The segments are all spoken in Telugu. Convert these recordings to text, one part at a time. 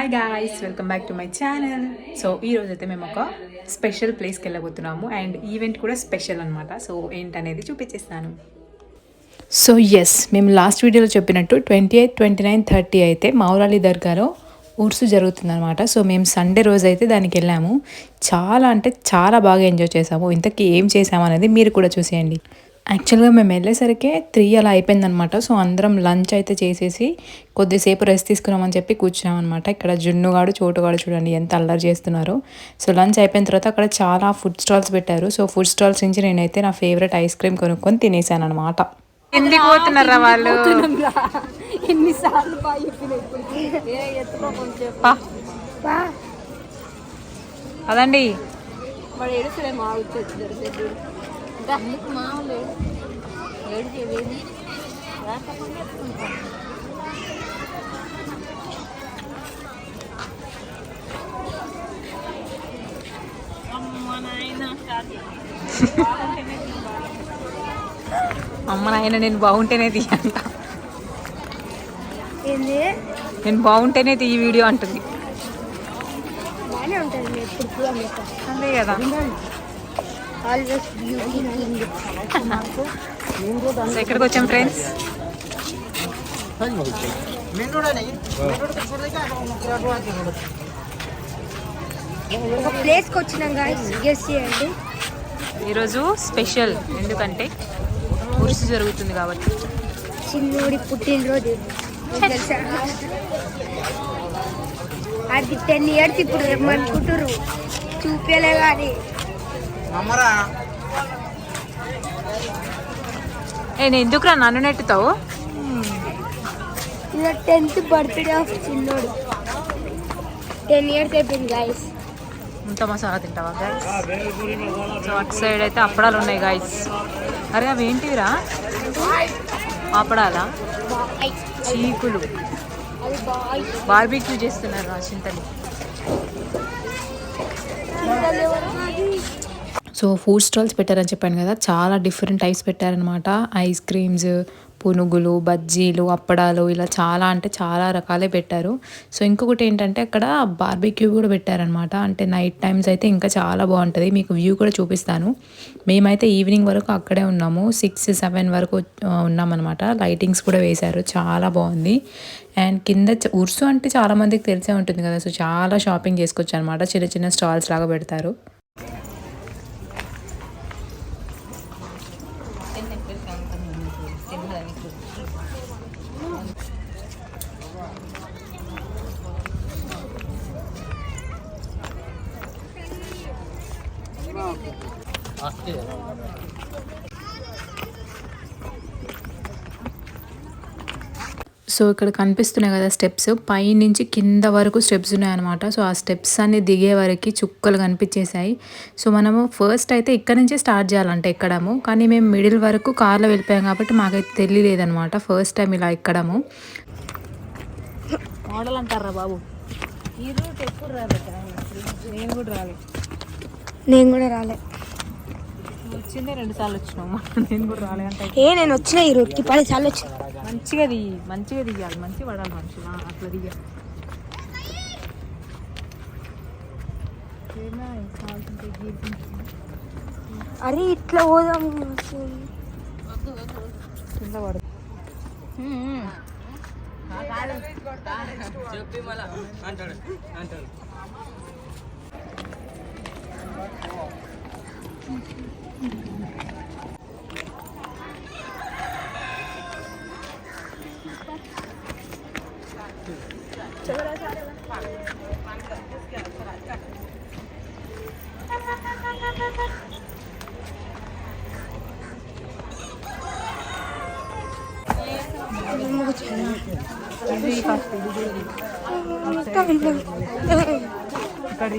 Hi guys welcome back to my channel so ఈ రోజు అయితే మేము ఒక స్పెషల్ ప్లేస్కి వెళ్ళబోతున్నాము అండ్ ఈవెంట్ కూడా స్పెషల్ అనమాట సో ఏంటనేది చూపించేస్తాను సో ఎస్ మేము లాస్ట్ వీడియోలో చెప్పినట్టు twenty eighth twenty nine thirty అయితే మౌరాలి దర్గాలో ఉర్సు జరుగుతుందనమాట సో మేము సండే రోజు అయితే దానికి వెళ్ళాము. చాలా అంటే చాలా బాగా ఎంజాయ్ చేసాము. ఇంతకీ ఏం చేసాము అనేది మీరు కూడా చూసేయండి. యాక్చువల్గా మేము వెళ్ళేసరికి త్రీ అలా అయిపోయిందనమాట. సో అందరం లంచ్ అయితే చేసేసి కొద్దిసేపు రెస్ట్ తీసుకున్నామని చెప్పి కూర్చున్నాం అనమాట ఇక్కడ జున్నుగాడు చోటుగాడు చూడండి ఎంత అల్లరి చేస్తున్నారు. సో లంచ్ అయిపోయిన తర్వాత అక్కడ చాలా ఫుడ్ స్టాల్స్ పెట్టారు. సో ఫుడ్ స్టాల్స్ నుంచి నేనైతే నా ఫేవరెట్ ఐస్ క్రీమ్ కొనుక్కొని తినేసాను అనమాట ఎందుకు పోతున్నారా? వాళ్ళు అదండి అందుకు మామూలు ఏడు అమ్మ నాయన నేను బాగుంటేనే తీయంట ఏంది? నేను బాగుంటేనే తీ ఈ వీడియో అంటుంది. అంతే కదా. సో ఎక్కడికి వచ్చాం ఫ్రెండ్స్ ఒక ప్లేస్కి వచ్చినాం గాయస్ గెస్ చేయండి ఈరోజు స్పెషల్. ఎందుకంటే ఉరుసు జరుగుతుంది కాబట్టి. చిన్నోడి పుట్టినరోజు. అది టెన్ ఇయర్స్ ఇప్పుడు రమ్మనుకుంటారు చూపేలే కానీ నేను ఎందుకురా నన్ను నెట్టుతావు? ఇలా టెన్త్ బర్త్డే ఆఫ్ చిన్నోడు టెన్ ఇయర్స్ అయిపోయింది గాయస్ ఇంత మసాలా తింటావా గాయస్ సో అటు సైడ్ అయితే అప్పడాలు ఉన్నాయి గాయస్ అరే అవి ఏంటివిరా? అప్పడాలా? చీకులు. బార్బీక్యూ చేస్తున్నారు చింతలు. సో ఫుడ్ స్టాల్స్ పెట్టారని చెప్పాను కదా చాలా డిఫరెంట్ టైప్స్ పెట్టారనమాట ఐస్ క్రీమ్స్ పునుగులు బజ్జీలు అప్పడాలు ఇలా చాలా అంటే చాలా రకాలే పెట్టారు. సో ఇంకొకటి ఏంటంటే అక్కడ బార్బిక్యూ కూడా పెట్టారనమాట అంటే నైట్ టైమ్స్ అయితే ఇంకా చాలా బాగుంటుంది. మీకు వ్యూ కూడా చూపిస్తాను. మేమైతే ఈవినింగ్ వరకు అక్కడే ఉన్నాము. సిక్స్ సెవెన్ వరకు ఉన్నామన్నమాట. లైటింగ్స్ కూడా వేశారు. చాలా బాగుంది. అండ్ కింద చ- ఉర్సు అంటే చాలామందికి తెలిసే ఉంటుంది కదా. సో చాలా షాపింగ్ చేసుకోవచ్చు అనమాట చిన్న చిన్న స్టాల్స్ లాగా పెడతారు. సో ఇక్కడ కనిపిస్తున్నాయి కదా స్టెప్స్. పై నుంచి కింద వరకు స్టెప్స్ ఉన్నాయన్నమాట. సో ఆ స్టెప్స్ అన్ని దిగే వరకు చుక్కలు కనిపించేసాయి సో మనము ఫస్ట్ అయితే ఇక్కడ నుంచే స్టార్ట్ చేయాలంటే ఎక్కడము. కానీ మేము మిడిల్ వరకు కార్లో వెళ్ళిపోయాం కాబట్టి మాకైతే తెలియలేదన్నమాట ఫస్ట్ టైం ఇలా ఎక్కడము. మోడల్ అంటారా బాబు? ఈ రూట్ ఎప్పుడు రాలేదు నేను కూడా రాలేదు నేను కూడా రాలే. వచ్చిందే రెండు సార్లు వచ్చినాము నేను కూడా రాలే అంటే. ఏ నేను వచ్చిన ఈ రూట్కి పది సార్లు వచ్చిన. మంచిగా దిగి మంచిగా దిగాలి. మంచిగా పడాలి మనుషులు. అట్లా దిగాలి అరే ఇట్లా పోదాం. కింద పడు. ఇది ఫస్ట్ ఇక్కడ స్మోక్ कड़ी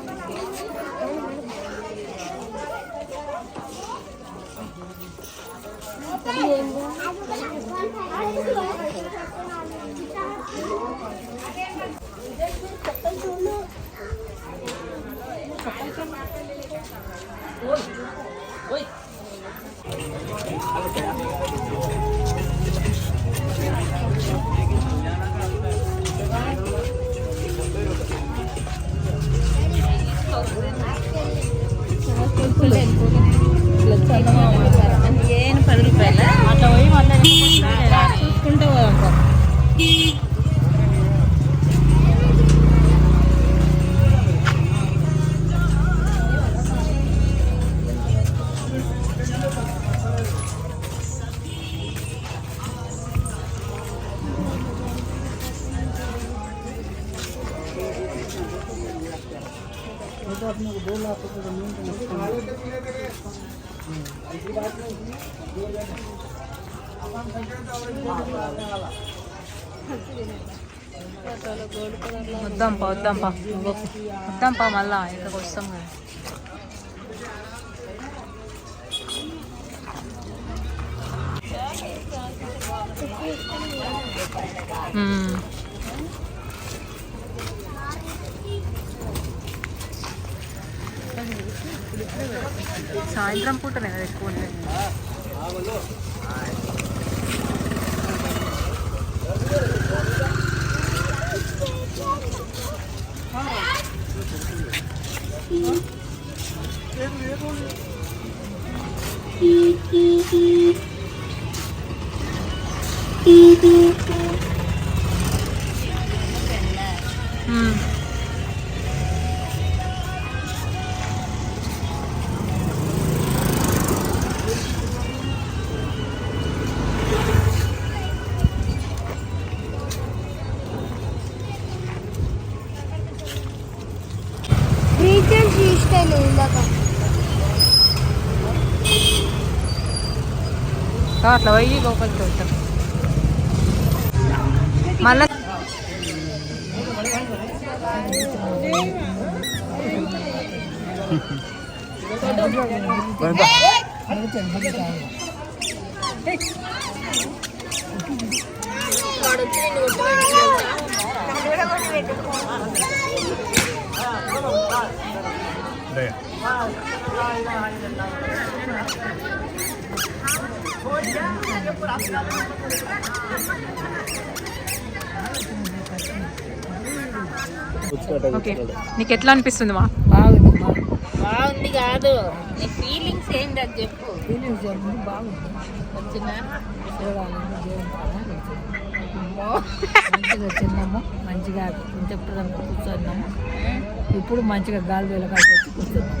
వద్దాంపా వద్దాంపా వద్దాంపా మళ్ళా ఇక్కడికి వస్తాం కదా మ్మ్. సాయంత్రం పూటనే కదా ఎక్కువ ఉండేది. అట్లా పోయి లోపలికి వెళ్తాం మళ్ళా ఓకే. నీకు ఎట్లా అనిపిస్తుంది మా? బాగుంది బాగుంది కాదు. నీ ఫీలింగ్స్ ఏంటి అది చెప్పు. వచ్చిందా మంచిగా తిన్నాము మంచిగా ఇంతప్పుడు కూర్చున్నాము ఇప్పుడు మంచిగా గాలి వచ్చి కూర్చున్నాము.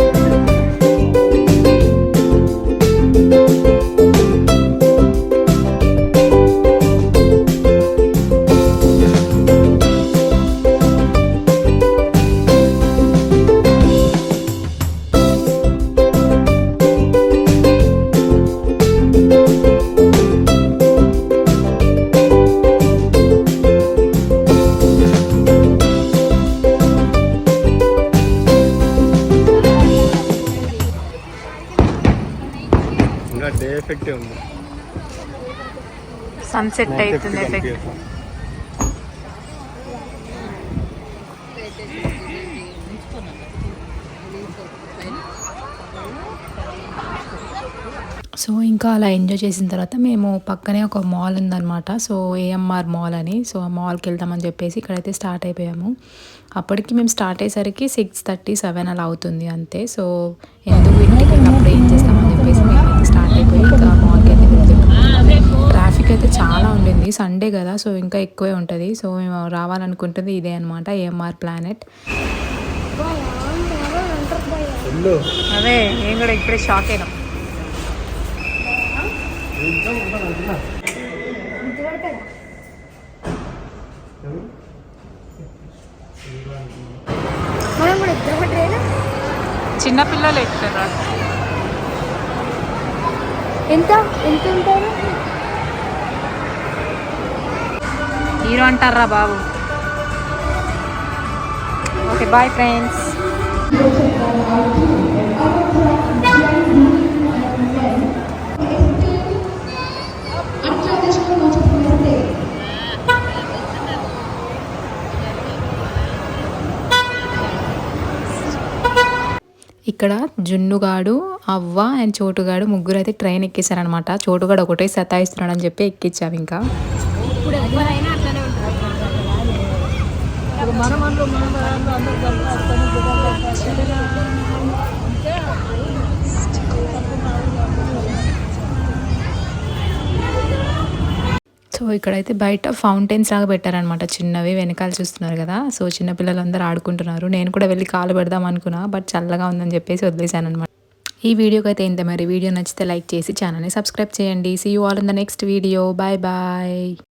ఇంకా డే ఎఫెక్ట్ ఉంది సన్సెట్ అవుతుంది ఎఫెక్ట్ సో ఇంకా అలా ఎంజాయ్ చేసిన తర్వాత మేము పక్కనే ఒక మాల్ ఉందన్నమాట. సో ఏఎంఆర్ మాల్ అని. సో ఆ మాల్కి వెళ్దామని చెప్పేసి ఇక్కడైతే స్టార్ట్ అయిపోయాము. అప్పటికి మేము స్టార్ట్ అయ్యేసరికి సిక్స్ థర్టీ సెవెన్ అలా అవుతుంది అంతే. సో ఎందుకు ఇంటికి వెళ్ళినప్పుడు ఏం చేస్తామని చెప్పేసి మేమైతే స్టార్ట్ అయిపోయి ఇంకా మాల్కి అయితే వెళ్తున్నాము ట్రాఫిక్ అయితే చాలా ఉండింది. సండే కదా సో ఇంకా ఎక్కువే ఉంటుంది. సో మేము రావాలనుకుంటుంది ఇదే అనమాట ఏఎంఆర్ ప్లానెట్. అదే నేను కూడా ఇప్పుడే షాక్ అయినా. చిన్నపిల్లలు ఎక్కుతారా? ఎంత? ఎంత ఉంటారు? హీరో అంటారా బాబు? Okay bye friends. ఇక్కడ జున్నుగాడు అవ్వ అండ్ చోటుగాడు ముగ్గురు అయితే ట్రైన్ ఎక్కేశారనమాట చోటుగాడు ఒకటే సతాయిస్తున్నాడు అని చెప్పి ఎక్కించాము ఇంకా ఇప్పుడు ఎవరైనా అట్లనే ఉంటారు ఇప్పుడు మన అందరూ సో ఇక్కడైతే బయట ఫౌంటైన్స్ లాగా పెట్టారనమాట చిన్నవి వెనకాల చూస్తున్నారు కదా. సో చిన్న పిల్లలందరూ ఆడుకుంటున్నారు. నేను కూడా వెళ్ళి కాలు పెడదాం అనుకున్నా బట్ చల్లగా ఉందని చెప్పేసి వదిలేశాను అనమాట ఈ వీడియోకి అయితే ఇంత మరి. వీడియో నచ్చితే లైక్ చేసి ఛానల్ని సబ్స్క్రైబ్ చేయండి. See you all in the next video bye bye